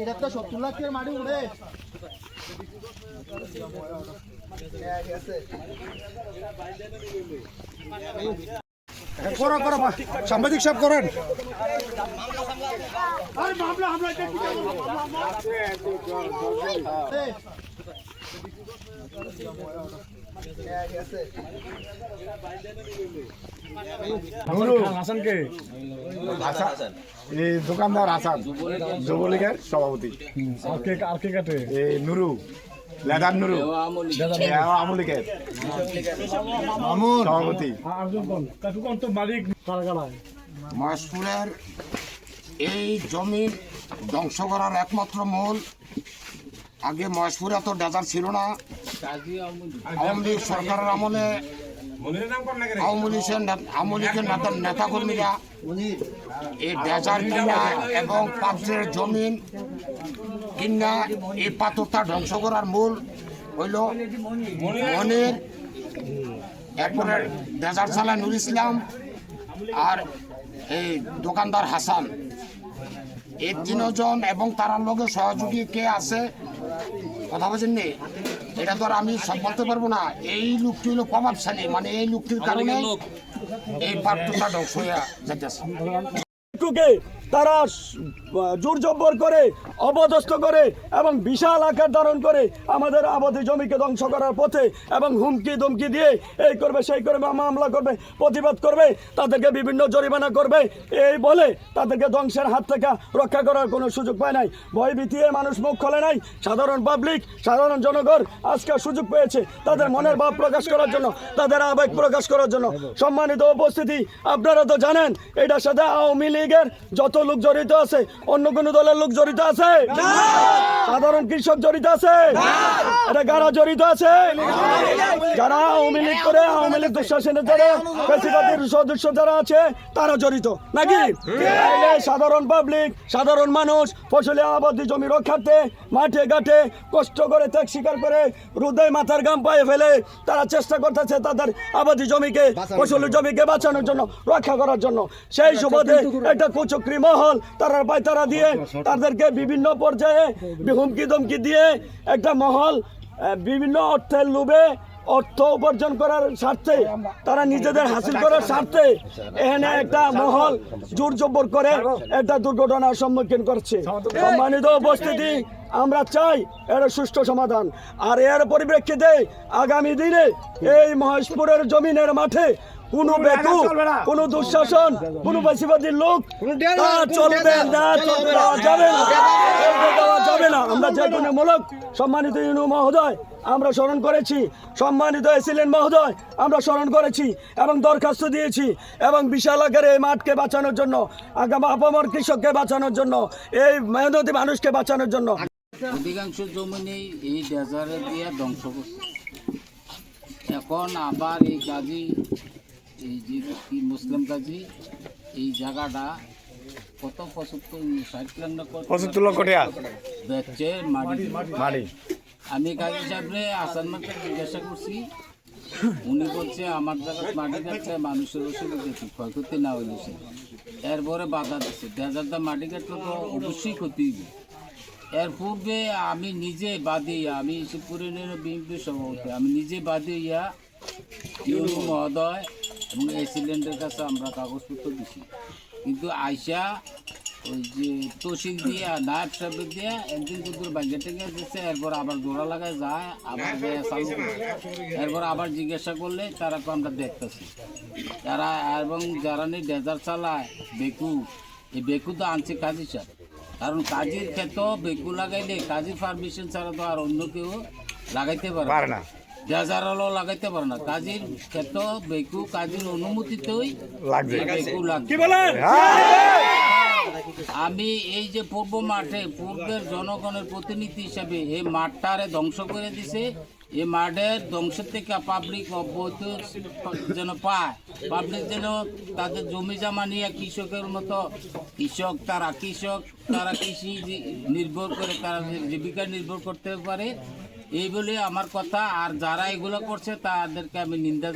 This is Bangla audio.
এটা তো সত্তর লাখ টাকার মাটি উড়ে করো করো সাংবাদিক সব করেন। হাসানকে। এই দোকানদার হাসান যুবলীগের সভাপতি। আর কে আর কে কাটে? এই নুরু। লেদার নুরু। আমলিকের সভাপতি মহেশপুরের এই জমি ধ্বংস করার একমাত্র মূল। আগে মহেশপুরে তো ডেজার ছিল না। আওয়ামী লীগ সরকারের আমলে আওয়ামী লীগের নেতা- এই কিনা এবং জমিন কিনা এই পাথরটা ধ্বংস করার মূল হইল মনির। এরপরে ডেজার চালা নুর ইসলাম আর এই দোকানদার হাসান। এই তিনজন এবং তার লগে সহযোগী কে আছে? কথা বলছেন নি? এটা তো আর আমি সব বলতে পারব না। এই লোকটি হলো প্রভাবশালী মানে এই লোকটির কারণে এই পার্টটা ধ্বংস হয়ে তারা জোর জব্বর করে, অপদস্থ করে এবং বিশাল আকার ধারণ করে আমাদের আবাদি জমিকে ধ্বংস করার পথে এবং হুমকি ধুমকি দিয়ে এই করবে, সেই করবে মামলা করবে, প্রতিবাদ করবে, তাদেরকে বিভিন্ন জরিমানা করবে। এই বলে তাদেরকে ধ্বংসের হাত থেকে রক্ষা করার কোনো সুযোগ পায় নাই। ভয় ভীতিয়ে মানুষ মুখ খোলে নাই। সাধারণ পাবলিক সাধারণ জনগণ আজকে সুযোগ পেয়েছে তাদের মনের ভাব প্রকাশ করার জন্য, তাদের আবেগ প্রকাশ করার জন্য। সম্মানিত উপস্থিতি, আপনারা তো জানেন, এটার সাথে আওয়ামী লীগের যত লোক জড়িত আছে? অন্য কোনো দলের লোক জড়িত আছে? সাধারণ কৃষক জড়িত আছে? এটা কারা জড়িত আছে? যারা আওয়ামী লীগ করে আওয়ামী লীগ দুঃশাসনের যারা বেশিরভাগের সদস্য যারা আছে তারা জড়িত নাকি? সাধারণ পাবলিক সাধারণ মানুষ ফসলি আবাদি জমি রক্ষার্থে মাঠে ঘাটে কষ্ট করে ত্যাগ স্বীকার করে রোদে মাথার গাম পায়ে ফেলে তারা চেষ্টা করতেছে তাদের আবাদি জমিকে ফসলি জমিকে বাঁচানোর জন্য রক্ষা করার জন্য। সেই সুবাদে একটা কুচক্রি মহল তারা পায়তারা দিয়ে তাদেরকে বিভিন্ন পর্যায়ে হুমকি ধমকি দিয়ে একটা মহল বিভিন্ন অর্থের লোভে অর্থ উপার্জন করার স্বার্থে তারা নিজেদের হাসিল করার স্বার্থে এখানে একটা মহল জোর জব্বর করে একটা দুর্ঘটনার সম্মুখীন করছে। সম্মানিত উপস্থিতি আমরা চাই এর সুষ্ঠু সমাধান। আর এর পরিপ্রেক্ষিতে আগামী দিনে এই মহেশপুরের জমিনের মাঠে কোনো বেকু কোনো দুঃশাসন কোনো বেশিবাদী লোক চলবে না দেওয়া যাবে না। না আমরা যে কোনো মূলক। সম্মানিত ইউনু মহোদয় আমরা স্মরণ করেছি সম্মানিত এসিলেন মহোদয় আমরা স্মরণ করেছি এবং দরখাস্ত দিয়েছি এবং বিশাল আকারে এই মাঠকে বাঁচানোর জন্য আগাম আপামর কৃষককে বাঁচানোর জন্য এই মেহনতি মানুষকে বাঁচানোর জন্য। অধিকাংশ জমি এই ডেজারে দিয়ে ধ্বংস করছে। এখন আবার এই কাজী এই যে মুসলিম কাজী এই জায়গাটা কত পঁচাত্তর লক্ষ টাকা। আমি কাজী সাহেবরে আসান জিজ্ঞাসা করছি। উনি বলছে আমার জায়গা মাটি কাটছে মানুষের ওষুধ দেখি ক্ষয়ক্ষতি না হইলে সে। এরপরে বাধা দিচ্ছে ডেজারটা মাটি কাটলে তো অবশ্যই ক্ষতি হইবে। এর পূর্বে আমি নিজে বাদে আমি ইসুপুরের বিএনপি সভাপতি। আমি নিজে বাদে ইয়া মহোদয় এবং এসিলেন্টের কাছে আমরা কাগজপত্র দিছি। কিন্তু আইসা ওই যে তহসিল দিয়ে, নায়ব সাহেব দিয়ে একদিন বাইকে টেকে দিচ্ছে এরপর আবার জোড়া লাগায় যায়, আবার চালু করে এরপর আবার জিজ্ঞাসা করলে তারা আমরা দেখতেছি। তারা এবং যারা নিয়ে ডেজার চালায়, বেকু, এই বেকু তো আনছে কাজী সাহেব। কারণ কাজীর ক্ষেত্র বেকু লাগাইলে কাজীর পারমিশন ছাড়া তো আর অন্য কেউ লাগাইতে পারে না। লাগাইতে পারে না। কাজের ক্ষেত বেকু কাজের অনুমতিতেই আমি এই যে পূর্ব মাঠে পূর্বের জনগণের প্রতিনিধি হিসাবে এই মাঠটারে ধ্বংস করে দিছে। এই মাঠের ধ্বংস থেকে পাবলিক অব্যাহত যেন পায় পাবলিক যেন তাদের জমি জামা নিয়ে কৃষকের মতো কৃষক তারা কৃষক তারা কৃষি নির্ভর করে তারা জীবিকা নির্ভর করতে পারে। এই বলে আমার কথা আর যারা এগুলো করছে তাদেরকে আমি নিন্দা